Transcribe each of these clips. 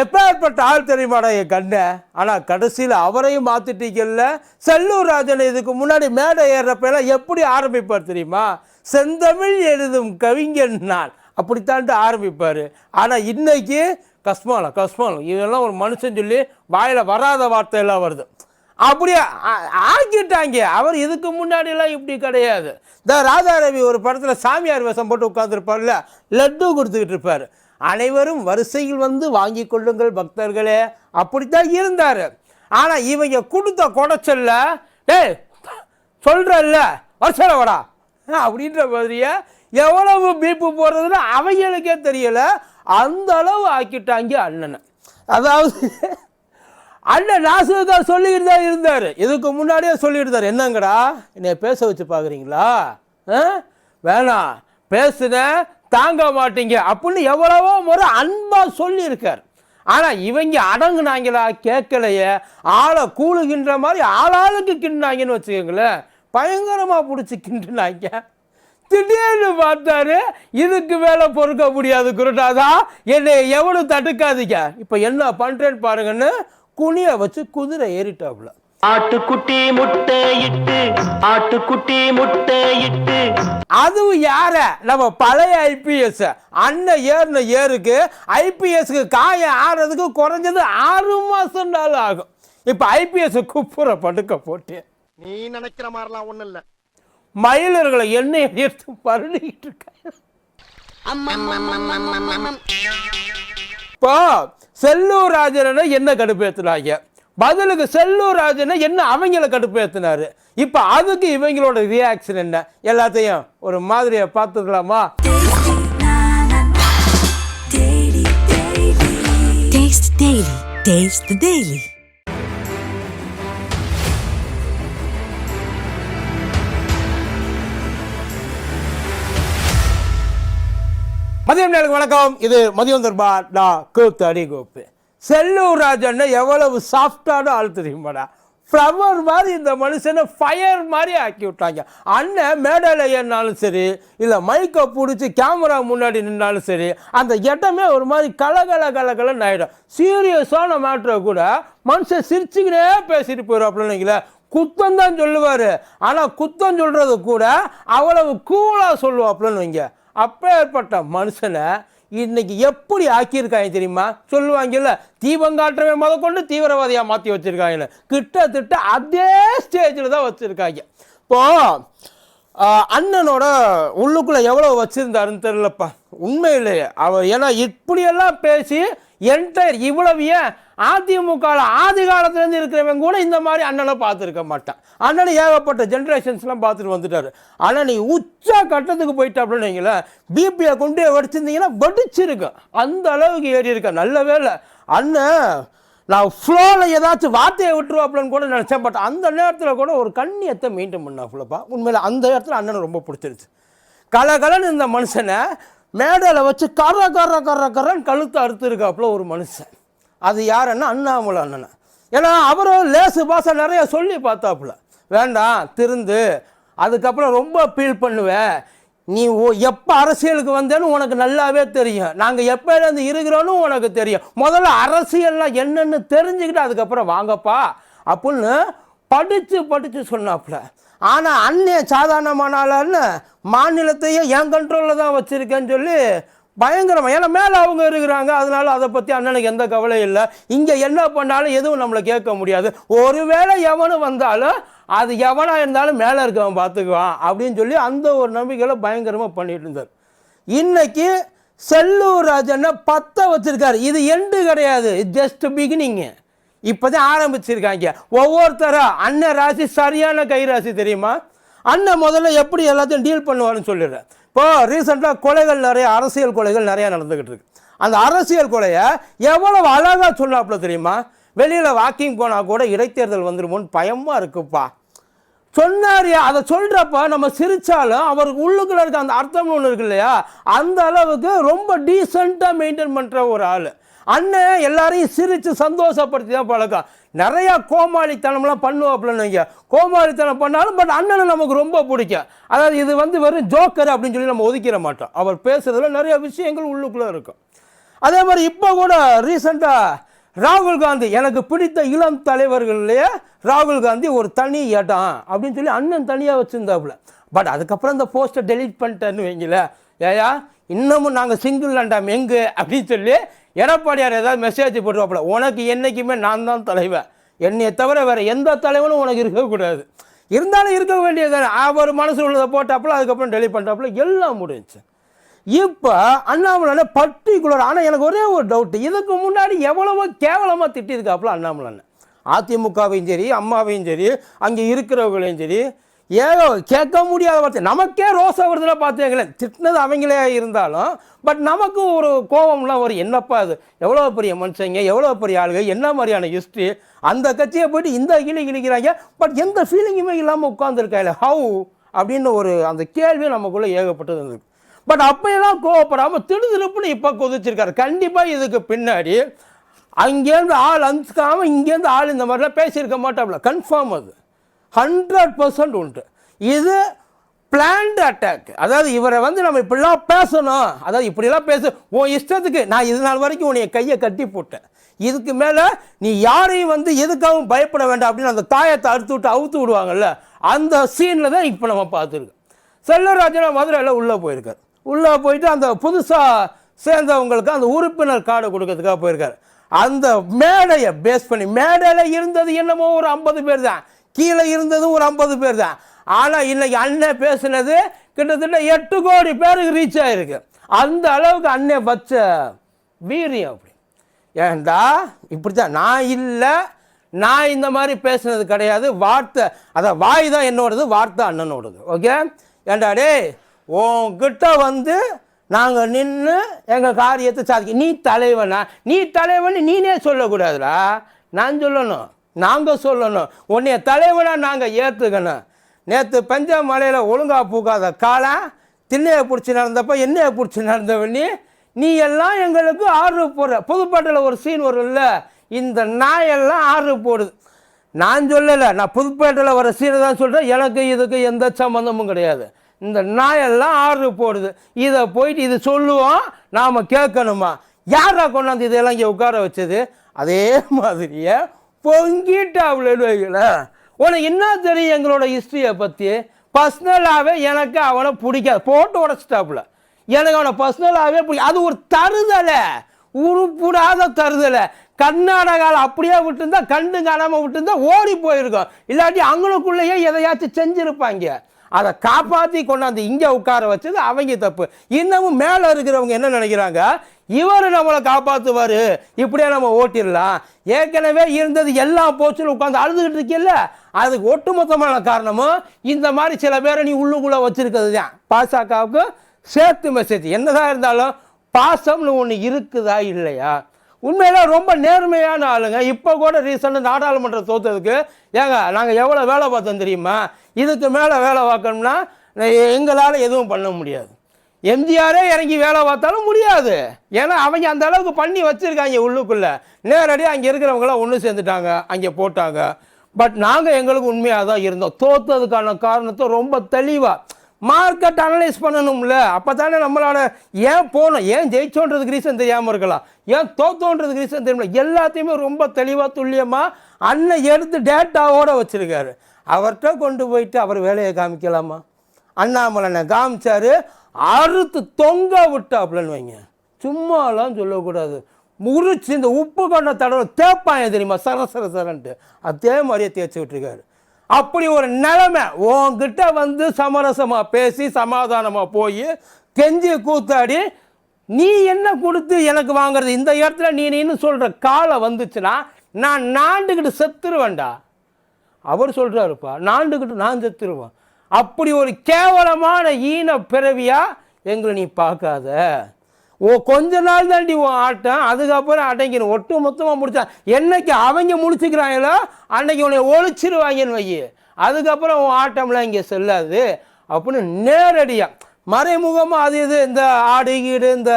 எப்பேற்பட்ட ஆள் தெரியுமாடா என் கண்ணை? ஆனால் கடைசியில் அவரையும் மாற்றிட்டீங்கல்ல செல்லூர் ராஜன் இதுக்கு முன்னாடி மேடை ஏறுறப்பெல்லாம் எப்படி ஆரம்பிப்பார் தெரியுமா? செந்தமிழ் எழுதும் கவிஞன் நான். அப்படித்தான்ட்டு ஆரம்பிப்பார். ஆனால் இன்னைக்கு கஸ்மாலம் கஸ்மாலம் இதெல்லாம் ஒரு மனுஷன் சொல்லி வாயில் வராத வார்த்தையெல்லாம் வருது. அப்படியே ஆக்கிட்டாங்க. அவர் இதுக்கு முன்னாடிலாம் இப்படி கிடையாது. இந்த ராதாரவி ஒரு படத்தில் சாமியார் வேஷம் போட்டு உட்காந்துருப்பார்ல லட்டு கொடுத்துக்கிட்டு இருப்பார். அனைவரும் வரிசையில் வந்து வாங்கி கொள்ளுங்கள் பக்தர்களே. அப்படித்தான் இருந்தார். ஆனால் இவங்க கொடுத்த குடைச்சல்ல டே சொல்கிறல்ல வரிசையில் அப்படின்ற மாதிரியே எவ்வளவு பீப்பு போடுறதுன்னு அவங்களுக்கே தெரியலை. அந்த அளவு ஆக்கிட்டாங்க அண்ணனை. அதாவது அண்ணன் நாசுதான் சொல்லிக்கிட்டு தான் இருந்தார். இதுக்கு முன்னாடியே சொல்லியிருந்தார். என்னங்கடா என்னை பேச வச்சு பார்க்குறீங்களா ஆ? வேணாம். பேசுனேன் தாங்க மாட்டீங்க அப்படின்னு எவ்வளவோ முறை அன்பாக சொல்லியிருக்கார். ஆனால் இவங்க அடங்குனாங்களா? கேட்கலையே. ஆளை கூழுகின்ற மாதிரி ஆளாளுக்கு கிண்டாங்கன்னு வச்சுக்கோங்களேன். பயங்கரமாக பிடிச்சி கிண்டுனாங்க. திடீர்னு பார்த்தாரு இதுக்கு மேலே பொறுக்க முடியாது குருட்டாதா என்னை எவ்வளோ தடுக்காதீங்க. இப்போ என்ன பண்ணுறேன்னு பாருங்கன்னு குனியை வச்சு குதிரை ஏறிட்டாப்புல. ஆட்டுக்குட்டி முட்டை இட்டு ஆட்டுக்குட்டி முட்டை இட்டு. அதுவும் யார? நம்ம பழைய ஐபிஎஸ் அண்ணன் ஏறின ஏருக்கு ஐபிஎஸ்க்கு காயம் ஆறதுக்கு குறைஞ்சது ஆறு மாசம் நாள் ஆகும். இப்போ ஐபிஎஸ் குப்புற படுக்க போட்டு நீ நினைக்கிற மாதிரிலாம் ஒண்ணும் இல்ல. மயிலர்களை எண்ணெய் எடுத்து பருடிக்கிட்டு இருக்காங்க இப்போ செல்லூர் ராஜனை என்ன கடுப்பேத்துனாங்க? பதிலுக்கு செல்லூர் ராஜனை என்ன அவங்கள கடுப்பேத்துனாரு? இப்போ அதுக்கு இவங்களோட ரியாக்ஷன் என்ன? எல்லாத்தையும் ஒரு மாதிரியை பார்த்துக்கலாமா. மதியம் நேருக்கு வணக்கம். இது மதியம் தர்பா நான் கூத்து அடி கோப்பு செல்லூர் ராஜன் எவ்வளவு சாஃப்டான ஆள் தெரியுமாடா? ஃப்ளவர் மாதிரி இந்த மனுஷனை ஃபயர் மாதிரி ஆக்கி விட்டாங்க. அண்ணன் மேடையில் ஏறினாலும் சரி இல்லை மைக்கை பிடிச்சி கேமரா முன்னாடி நின்னாலும் சரி அந்த இடமே ஒரு மாதிரி கலகல கலகலன்னு ஆகிடும் சீரியஸான மேட்ரை கூட மனுஷன் சிரிச்சுக்கினே பேசிட்டு போயிடும் வைங்களேன் குத்தம் தான் சொல்லுவார். ஆனால் குத்தம் சொல்கிறது கூட அவ்வளவு கூலாக சொல்லுவாப்புலன்னு வைங்க. அப்பேற்பட்ட மனுஷனை இன்னைக்கு எப்படி ஆக்கியிருக்காங்க தெரியுமா? சொல்லுவாங்கல்ல தீபங்காட்டுறவன் முத கொண்டு தீவிரவாதியாக மாற்றி வச்சுருக்காங்கன்னு கிட்டத்தட்ட அதே ஸ்டேஜில் தான் வச்சுருக்காங்க. இப்போ அண்ணனோட உள்ளுக்குள்ளே எவ்வளோ வச்சுருந்தாருன்னு தெரிலப்பா உண்மையிலேயே. அவர் ஏன்னா இப்படியெல்லாம் பேசி என்டையர் இவ்வளவு ஏன் அதிமுக ஆதி காலத்துலேருந்து இருக்கிறவங்க கூட இந்த மாதிரி அண்ணனை பார்த்துருக்க மாட்டான். அண்ணனை ஏகப்பட்ட ஜென்ரேஷன்ஸ்லாம் பார்த்துட்டு வந்துட்டார். ஆனால் நீ உச்ச கட்டத்துக்கு போயிட்ட அப்படின்னு வைங்களேன் பிபியை கொண்டு வடிச்சிருந்தீங்கன்னா வடிச்சிருக்கும். அந்த அளவுக்கு ஏறி இருக்க நல்ல வேலை அண்ணன் நான் ஃப்ளோவில் ஏதாச்சும் வார்த்தையை விட்டுருவாப்புலன்னு கூட நினச்சேன் பட் அந்த நேரத்தில் கூட ஒரு கண்ணியத்தை மெயின்டைன் பண்ணாப்புலப்பா. உண்மையில் அந்த இடத்துல அண்ணனை ரொம்ப பிடிச்சிருச்சு கலகலன்னு இந்த மனுஷனை மேடையில் வச்சு கர கர கர கரன்னு கழுத்து அறுத்துருக்காப்புல ஒரு மனுஷன். அது யாருன்னா அண்ணாமலை அண்ணனை. ஏன்னா அவரும் லேசு பாசை நிறைய சொல்லி பார்த்தாப்புல. வேண்டாம் திருந்து அதுக்கப்புறம் ரொம்ப அப்பீல் பண்ணுவேன் நீ எப்போ அரசியலுக்கு வந்தேன்னு உனக்கு நல்லாவே தெரியும். நாங்கள் எப்போலேருந்து இருக்கிறோன்னு உனக்கு தெரியும். முதல்ல அரசியல்லாம் என்னென்னு தெரிஞ்சுக்கிட்டு அதுக்கப்புறம் வாங்கப்பா அப்படின்னு படித்து படித்து சொன்னாப்புல. ஆனால் அன்னைய சாதாரணமான ஆளான்னு மாநிலத்தையும் என் கண்ட்ரோலில் தான் வச்சுருக்கேன்னு சொல்லி பயங்கரமாக ஏன்னா மேலே அவங்க இருக்கிறாங்க. அதனால அதை பற்றி அண்ணனுக்கு எந்த கவலையும் இல்லை. இங்கே என்ன பண்ணாலும் எதுவும் நம்மளை கேட்க முடியாது. ஒருவேளை எவனு வந்தாலும் அது எவனாக இருந்தாலும் மேலே இருக்கவன் பார்த்துக்குவான் அப்படின்னு சொல்லி அந்த ஒரு நம்பிக்கையில் பயங்கரமாக பண்ணிட்டு இருந்தார். இன்றைக்கி செல்லூர் ராஜனை பத்தை வச்சுருக்காரு. இது எண்டு கிடையாது. ஜஸ்ட் பிகினிங்கு இப்போதான் ஆரம்பிச்சிருக்காங்க. ஒவ்வொருத்தரும் அண்ணன் ராசி சரியான கை ராசி தெரியுமா? அண்ணன் முதல்ல எப்படி எல்லாத்தையும் டீல் பண்ணுவாருன்னு சொல்லிடுறேன். இப்போ ரீசெண்டாக கொலைகள் நிறைய அரசியல் கொலைகள் நிறையா நடந்துக்கிட்டு இருக்கு. அந்த அரசியல் கொலையை எவ்வளவு அழகாக சொன்னாப்புல தெரியுமா? வெளியில் வாக்கிங் போனால் கூட இடைத்தேர்தல் வந்துருமோன்னு பயமாக இருக்குப்பா. சொன்னார் அதை சொல்கிறப்ப நம்ம சிரித்தாலும் அவருக்கு உள்ளுக்குள்ள இருக்க அந்த அர்த்தம்னு ஒன்று இருக்கு இல்லையா? அந்த அளவுக்கு ரொம்ப டீசெண்டாக மெயின்டைன் பண்ணுற ஒரு ஆள். அண்ணன் எல்லாரையும் சிரித்து சந்தோஷப்படுத்தி தான் பழக்கம் நிறையா கோமாளித்தனம்லாம் பண்ணுவாப்புலன்னு வைங்க. கோமாளித்தனம் பண்ணாலும் பட் அண்ணனை நமக்கு ரொம்ப பிடிக்கும். அதாவது இது வந்து வெறும் ஜோக்கர் அப்படின்னு சொல்லி நம்ம ஒதுக்கிட மாட்டோம். அவர் பேசுறதுல நிறைய விஷயங்கள் உள்ளுக்குள்ளே இருக்கும். அதே மாதிரி இப்போ கூட ரீசெண்டாக ராகுல் காந்தி எனக்கு பிடித்த இளம் தலைவர்கள்லேயே ராகுல் காந்தி ஒரு தனி ஏட்டான் அப்படின்னு சொல்லி அண்ணன் தனியாக வச்சுருந்தாப்புல. பட் அதுக்கப்புறம் இந்த போஸ்ட்டை டெலீட் பண்ணிட்டேன்னு வைங்கள ஏயா இன்னமும் நாங்கள் சிங்கிள் அண்டாம் எங்கு அப்படின்னு சொல்லி எடப்பாடியார் ஏதாவது மெசேஜ் போட்டுருவாப்புல உனக்கு என்றைக்குமே நான் தான் தலைவன். என்னையை தவிர வேறு எந்த தலைவனும் உனக்கு இருக்கக்கூடாது. இருந்தாலும் இருக்க வேண்டியது அவர் மனசு உள்ளதை போட்டாப்புல அதுக்கப்புறம் டெலிட் பண்ணுறாப்புல எல்லாம் முடிஞ்சு இப்போ அண்ணாமலை பர்டிகுலர் ஆனால் எனக்கு ஒரே ஒரு டவுட்டு இதுக்கு முன்னாடி எவ்வளவோ கேவலமாக திட்டியிருக்காப்புல அண்ணாமலை அதிமுகவையும் சரி அம்மாவையும் சரி அங்கே இருக்கிறவங்களையும் சரி ஏதோ கேட்க முடியாத வார்த்தை. நமக்கே ரோசா வருதுல பார்த்தீங்களேன் திட்டினது அவங்களே இருந்தாலும் பட் நமக்கு ஒரு கோபம்லாம் ஒரு என்னப்பா அது எவ்வளோ பெரிய மனுஷங்க எவ்வளோ பெரிய ஆளுங்க என்ன மாதிரியான ஹிஸ்ட்ரி அந்த கட்சியை போயிட்டு இந்த கிளி கிழிக்கிறாங்க. பட் எந்த ஃபீலிங்குமே இல்லாமல் உட்காந்துருக்காங்க ஹவு அப்படின்னு ஒரு அந்த கேள்வி நமக்குள்ளே ஏகப்பட்டது இருந்தது. பட் அப்போயெல்லாம் கோவப்படாமல் திடுதிருப்புன்னு இப்போ கொதிச்சிருக்காரு. கண்டிப்பாக இதுக்கு பின்னாடி அங்கேருந்து ஆள் அனுப்பிக்காமல் இங்கேருந்து ஆள் இந்த மாதிரிலாம் பேசியிருக்க மாட்டாப்ல கன்ஃபார்ம் அது. ஹண்ட்ரட் பர்சன்ட் உண்டு. இது பிளான்டு அட்டாக் அதாவது இவரை வந்து நம்ம இப்படிலாம் பேசணும். அதாவது இப்படிலாம் பேச உன் இஷ்டத்துக்கு நான் இது நாள் வரைக்கும் உன்னைய கையை கட்டி போட்டேன். இதுக்கு மேலே நீ யாரையும் வந்து எதுக்காகவும் பயப்பட வேண்டாம் அப்படின்னு அந்த தாயத்தை அறுத்து விட்டு அவுத்து விடுவாங்கல்ல அந்த சீனில் தான் இப்போ நம்ம பார்த்துருக்கோம். செல்வராஜனா மதுரையில் உள்ளே போயிருக்கார். உள்ளே போயிட்டு அந்த புதுசாக சேர்ந்தவங்களுக்கு அந்த உறுப்பினர் கார்டு கொடுக்கறதுக்காக போயிருக்கார். அந்த மேடையை பேஸ் பண்ணி மேடையில் இருந்தது என்னமோ ஒரு ஐம்பது பேர் தான். கீழே இருந்ததும் ஒரு ஐம்பது பேர் தான். ஆனால் இன்னைக்கு அண்ணன் பேசுனது கிட்டத்தட்ட எட்டு கோடி பேருக்கு ரீச் ஆகிருக்கு அந்த அளவுக்கு அண்ணன் வச்ச வீரியம் அப்படி. ஏண்டா இப்படி தான் நான் இல்லை நான் இந்த மாதிரி பேசுனது கிடையாது. வார்த்தை அதான் வாய் தான் என்னோடது வார்த்தை அண்ணனோடது. ஓகே ஏண்டா டேய் உன்கிட்ட வந்து நாங்கள் நின்று எங்கள் காரியத்தை சாதிக்க நீ தலைவனா? நீ தலைவன் நீனே சொல்லக்கூடாதுடா. நான் சொல்லணும். நாங்கள் சொல்லணும். உன்னைய தலைவனாக நாங்கள் ஏற்றுக்கணும் நேற்று பஞ்ச மலையில் ஒழுங்காக பூக்காத காலம் திண்ணையை பிடிச்சி நடந்தப்போ என்னையை பிடிச்சி நடந்தவனி நீ. எல்லாம் எங்களுக்கு ஆர்டர் போடுற. புதுப்பாட்டில் ஒரு சீன் வரும் இல்லை இந்த நாயெல்லாம் ஆர்டர் போடுது. நான் சொல்லலை. நான் புதுப்பேட்டையில் வர சீனை தான் சொல்கிறேன் எனக்கு இதுக்கு எந்த சம்மந்தமும் கிடையாது. இந்த நாயெல்லாம் ஆர்டர் போடுது. இதை போயிட்டு இது சொல்லுவோம். நாம் கேட்கணுமா? யாரா கொண்டாந்து இதெல்லாம் இங்கே உட்கார வச்சது? அதே மாதிரியே பொங்கிட்டாப்லன்னு வைங்களேன் உனக்கு என்ன தெரியும் எங்களோட ஹிஸ்ட்ரியை பற்றி பர்சனலாகவே எனக்கு அவனை பிடிக்காது. போட்டு உடச்சிட்டாப்புல. எனக்கு அவனை பர்சனலாகவே பிடிக்கும் அது ஒரு தருதலை. உருப்புடாத தருதலை. கர்நாடகாவில் அப்படியே விட்டுருந்தா கண்டு காணாமல் விட்டுருந்தா ஓடி போயிருக்கோம். இல்லாட்டி அவங்களுக்குள்ளேயே எதையாச்சும் செஞ்சுருப்பாங்க. அதை காப்பாற்றி கொண்டாந்து இங்கே உட்கார வச்சது அவங்க தப்பு. இன்னமும் மேலே இருக்கிறவங்க என்ன நினைக்கிறாங்க? இவர் நம்மளை காப்பாற்றுவார் இப்படியே நம்ம ஓட்டிடலாம். ஏற்கனவே இருந்தது எல்லாம் போச்சுன்னு உட்காந்து அழுதுகிட்டு இருக்கல அதுக்கு ஒட்டுமொத்தமான காரணமும் இந்த மாதிரி சில பேரை நீ உள்ளுக்குள்ளே வச்சுருக்கிறது தான். பாசகவுக்கு சேர்த்து மெசேஜ் என்னதான் இருந்தாலும் பாசம்னு ஒன்று இருக்குதா இல்லையா? உண்மையில ரொம்ப நேர்மையான ஆளுங்க. இப்போ கூட ரீசெண்டாக நாடாளுமன்ற தோத்ததுக்கு ஏங்க நாங்கள் எவ்வளோ வேலை பார்த்தோம் தெரியுமா? இதுக்கு மேலே வேலை பார்க்கணும்னா எங்களால் எதுவும் பண்ண முடியாது. எம்ஜிஆரே இறங்கி வேலை பார்த்தாலும் முடியாது. ஏன்னா அவங்க அந்த அளவுக்கு பண்ணி வச்சுருக்காங்க உள்ளுக்குள்ளே. நேரடியாக அங்கே இருக்கிறவங்களாம் ஒன்று சேர்ந்துட்டாங்க அங்கே போட்டாங்க. பட் நாங்கள் எங்களுக்கு உண்மையாக தான் இருந்தோம். தோத்ததுக்கான காரணத்தை ரொம்ப தெளிவாக மார்க்கெட் அனலைஸ் பண்ணணும்ல. அப்போ தானே நம்மளோட ஏன் போகணும்? ஏன் ஜெயிச்சோன்றதுக்கு ரீசன் தெரியாமல் இருக்கலாம். ஏன் தோத்தோன்றதுக்கு ரீசன் தெரியல எல்லாத்தையுமே ரொம்ப தெளிவாக துல்லியமாக அண்ணன் எடுத்து டேட்டாவோடு வச்சுருக்காரு. அவர்கிட்ட கொண்டு போயிட்டு அவர் வேலையை காமிக்கலாமா? அண்ணாமலனை காமிச்சார். அறுத்து தொங்க விட்டாப்புலன்னு வைங்க. சும்மாலாம் சொல்லக்கூடாது. முறிச்சு இந்த உப்பு கொண்ட தடவை தேப்பாங்க தெரியுமா? சர சர சரன்ட்டு. அதே மாதிரியே தேய்ச்சி விட்டுருக்காரு. அப்படி ஒரு நிலைமை உன்கிட்ட வந்து சமரசமாக பேசி சமாதானமாக போய் கெஞ்சி கூத்தாடி நீ என்ன கொடுத்து எனக்கு வாங்குறது? இந்த இடத்துல நீ நீன்னு சொல்கிற காலம் வந்துச்சுன்னா நான் நாண்டுக்கிட்டு செத்துருவேன்டா. அவர் சொல்கிறாருப்பா நாண்டுக்கிட்டு நான் செத்துருவேன். அப்படி ஒரு கேவலமான ஈன பிறவியாக எங்களை நீ பார்க்காத. ஓ கொஞ்ச நாள் தாண்டி உன் ஆட்டம் அதுக்கப்புறம் அடங்கிடும் ஒட்டு மொத்தமாக முடித்தா என்னைக்கு அவங்க முடிச்சுக்கிறாங்களோ அன்னைக்கு உன்னை ஒழிச்சிருவாங்கன்னு வை. அதுக்கப்புறம் உன் ஆட்டம்லாம் இங்கே செல்லாது. அப்படின்னு நேரடியாக மறைமுகமாக அது இது இந்த ஆடு கீடு இந்த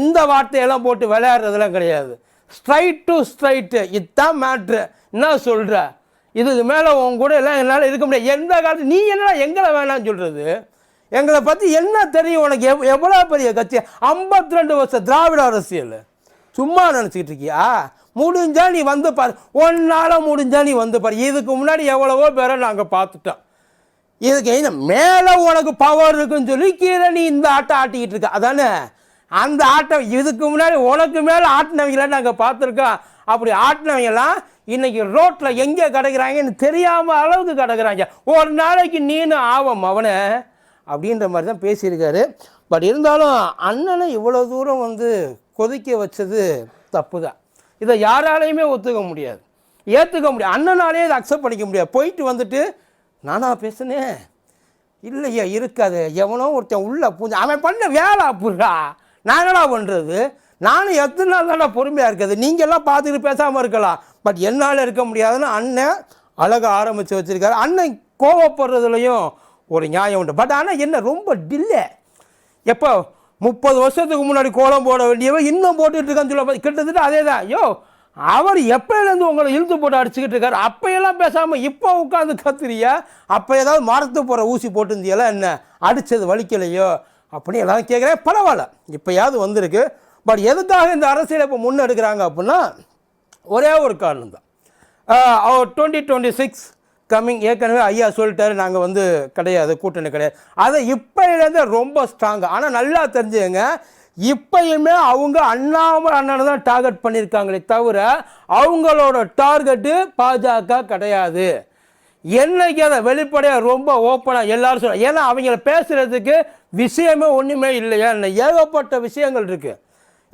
இந்த வார்த்தையெல்லாம் போட்டு விளையாடுறதெல்லாம் கிடையாது. ஸ்ட்ரைட் டு ஸ்ட்ரைட்டு இதுதான் மேட்ரு என்ன சொல்கிற இதுக்கு மேலே உன் கூட எல்லாம் என்னால் இருக்க முடியாது. எந்த காலத்து நீ என்னடா எங்களை வேணாம்னு சொல்கிறது எங்களை பற்றி என்ன தெரியும்? உனக்கு எவ் எவ்வளோ பெரிய கட்சி? ஐம்பத்தி ரெண்டு வருஷம் திராவிட அரசியல். சும்மா நினச்சிக்கிட்டு இருக்கியா? முடிஞ்சால் நீ வந்து பாரு. ஒன்னால் முடிஞ்சால் நீ வந்து பாரு. இதுக்கு முன்னாடி எவ்வளவோ பேரை நாங்கள் பார்த்துட்டோம். இதுக்கு என்ன? மேலே உனக்கு பவர் இருக்குன்னு சொல்லி கீழே நீ இந்த ஆட்டம் ஆட்டிக்கிட்டு இருக்க. அதானே? அந்த ஆட்டம் இதுக்கு முன்னாடி உனக்கு மேலே ஆட்டினவங்கள நாங்கள் பார்த்துருக்கோம். அப்படி ஆட்டினவங்கெல்லாம் இன்னைக்கு ரோட்டில் எங்கே கிடக்கிறாங்கன்னு தெரியாமல் அளவுக்கு கிடக்குறாங்க. ஒரு நாளைக்கு நீனும் ஆவம் அவனை. அப்படின்ற மாதிரி தான் பேசியிருக்காரு. பட் இருந்தாலும் அண்ணனை இவ்வளோ தூரம் வந்து கொதிக்க வச்சது தப்பு தான் இதை யாராலையுமே ஒத்துக்க முடியாது. ஏற்றுக்க முடியாது அண்ணனாலே இதை அக்செப்ட் பண்ணிக்க முடியாது. போயிட்டு வந்துட்டு நானா பேசுனேன் இல்லையா இருக்காது. எவனோ ஒருத்தன் உள்ளே பூந்து அவன் பண்ண வேலை அப்படிடா நாங்களா பண்ணுறது நானும் எத்தனை நாள் தானே பொறுமையாக இருக்குது நீங்கள்லாம் பார்த்துட்டு பேசாமல் இருக்கலாம். பட் என்னால் இருக்க முடியாதுன்னு அண்ணன் அழகாக ஆரம்பித்து வச்சுருக்காரு. அண்ணன் கோவப்படுறதுலையும் ஒரு நியாயம் உண்டு. பட் ஆனால் என்ன ரொம்ப டில்லே எப்போ? முப்பது வருஷத்துக்கு முன்னாடி கோலம் போட வேண்டியவன் இன்னும் போட்டுட்டு இருக்கான்னு சொல்ல கிட்டத்தட்ட அதே தான் ஐயோ அவர் எப்போலேருந்து உங்களை இழுத்து போட்டு அடிச்சுக்கிட்டு இருக்காரு? அப்பையெல்லாம் பேசாமல் இப்போ உட்காந்து கத்துறியா? அப்போ ஏதாவது மரத்து போகிற ஊசி போட்டுருந்தியெல்லாம் என்ன? அடித்தது வலிக்கலையோ? அப்படின்னு எல்லாம் கேட்குறேன் பரவாயில்ல. இப்போயாவது வந்திருக்கு. பட் எதுக்காக இந்த அரசியலை இப்போ முன்னெடுக்கிறாங்க அப்படின்னா ஒரே ஒரு காரணம் தான் டுவெண்ட்டி டுவெண்ட்டி சிக்ஸ் கம்மிங் ஏற்கனவே ஐயா சொல்லிட்டாரு நாங்கள் வந்து கிடையாது கூட்டணி கிடையாது. அதை இப்போலேருந்து ரொம்ப ஸ்ட்ராங்கு ஆனால் நல்லா தெரிஞ்சுங்க இப்பயுமே அவங்க அண்ணாமலை அண்ணனை தான் டார்கெட் பண்ணியிருக்காங்களே தவிர அவங்களோட டார்கெட்டு பாஜக கிடையாது. என்னைக்கு அதை வெளிப்படையாக ரொம்ப ஓப்பனாக எல்லாரும் சொல்ல ஏன்னா அவங்கள பேசுகிறதுக்கு விஷயமே ஒன்றுமே இல்லையா. ஏகப்பட்ட விஷயங்கள் இருக்குது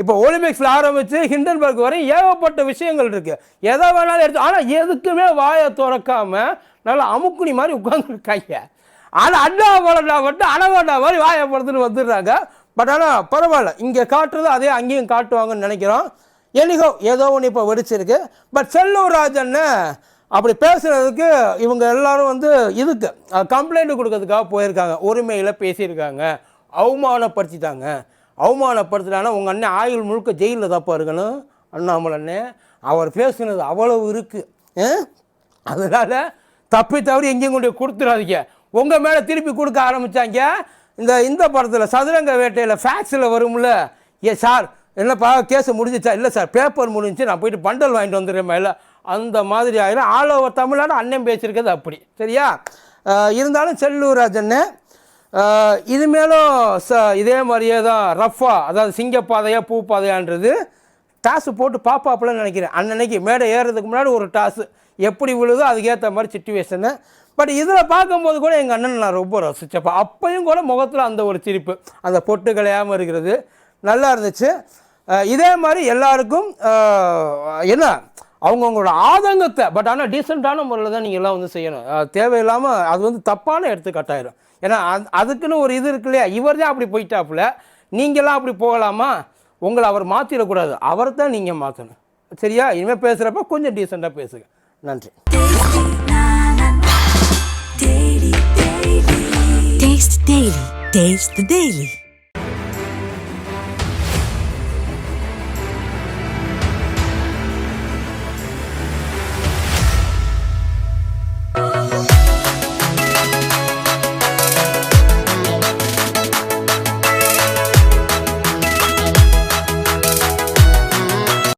இப்போ ஒலிம்பிக்ஸில் ஆரம்பித்து ஹிண்டன்பர்க் வரையும் ஏகப்பட்ட விஷயங்கள் இருக்குது எதை வேணாலும் எடுத்து ஆனால் எதுக்குமே வாயை திறக்காமல் நல்லா அமுக்குனி மாதிரி உட்காந்துருக்காங்க ஆனால் அண்ணாமலை மட்டும் அணவண்டா மாதிரி வாயை படுத்துட்டு வந்துடுறாங்க. பட் ஆனால் பரவாயில்ல இங்கே காட்டுறது அதே அங்கேயும் காட்டுவாங்கன்னு நினைக்கிறோம். எனிகோ ஏதோ ஒன்று இப்போ வெடிச்சிருக்கு. பட் செல்லூர் ராஜன்னு அப்படி பேசுகிறதுக்கு இவங்க எல்லாரும் வந்து இதுக்கு கம்ப்ளைண்ட் கொடுக்கறதுக்காக போயிருக்காங்க. உரிமையில் பேசியிருக்காங்க. அவமானப்படுத்திட்டாங்க. அவமானப்படுத்திட்டாங்கன்னா உங்கள் அண்ணன் ஆயுள் முழுக்க ஜெயிலில் தப்பா இருக்கணும். அண்ணாமலை அண்ணன் அவர் பேசுனது அவ்வளவு இருக்குது அதனால் தப்பி தவறி எங்கேயும் கொண்டு கொடுத்துடாதீங்க. உங்கள் மேலே திருப்பி கொடுக்க ஆரம்பித்தாங்க இந்த இந்த படத்தில் சதுரங்க வேட்டையில் ஃபேக்ஸில் வரும்ல. ஏ சார் என்னப்பா கேஸ் முடிஞ்சிச்சா? இல்லை சார் பேப்பர் முடிஞ்சு நான் போயிட்டு பண்டல் வாங்கிட்டு வந்துடுறேன் மேலே அந்த மாதிரி ஆகிடும் ஆல் ஓவர் தமிழ்நாடு அண்ணன் பேசியிருக்கிறது அப்படி. சரியா? இருந்தாலும் செல்லூர் ராஜன்னு இது மேலும் ச இதே மாதிரியே தான் ரஃபா அதாவது சிங்கப்பாதையாக பூ பாதையான்றது டாஸு போட்டு பாப்பாப்புலன்னு நினைக்கிறேன். அன்னன்னைக்கு மேடை ஏறுறதுக்கு முன்னாடி ஒரு டாஸு. எப்படி விழுதோ அதுக்கேற்ற மாதிரி சுச்சுவேஷனு பட் இதில் பார்க்கும்போது கூட எங்கள் அண்ணன் நான் ரொம்ப ரசித்தப்பா அப்பையும் கூட முகத்தில் அந்த ஒரு சிரிப்பு. அந்த பொட்டு கலையாமல் இருக்கிறது நல்லா இருந்துச்சு. இதே மாதிரி எல்லாருக்கும் என்ன அவங்கவுங்களோட ஆதங்கத்தை பட் ஆனால் டீசெண்டான முறையில் தான் நீங்கள் எல்லாம் வந்து செய்யணும். தேவையில்லாமல் அது வந்து தப்பான எடுத்துக்காட்டாயிரும். ஏன்னா அதுக்குன்னு ஒரு இது இருக்கு இல்லையா? இவர் தான் அப்படி போயிட்டாப்புல. நீங்களாம் அப்படி போகலாமா? உங்களை அவர் மாற்றிடக்கூடாது அவரை தான் நீங்கள் மாற்றணும் சரியா? இனிமேல் பேசுகிறப்ப கொஞ்சம் டீசெண்டாக பேசுங்க. நன்றி. Taste the Daily. Taste the Daily.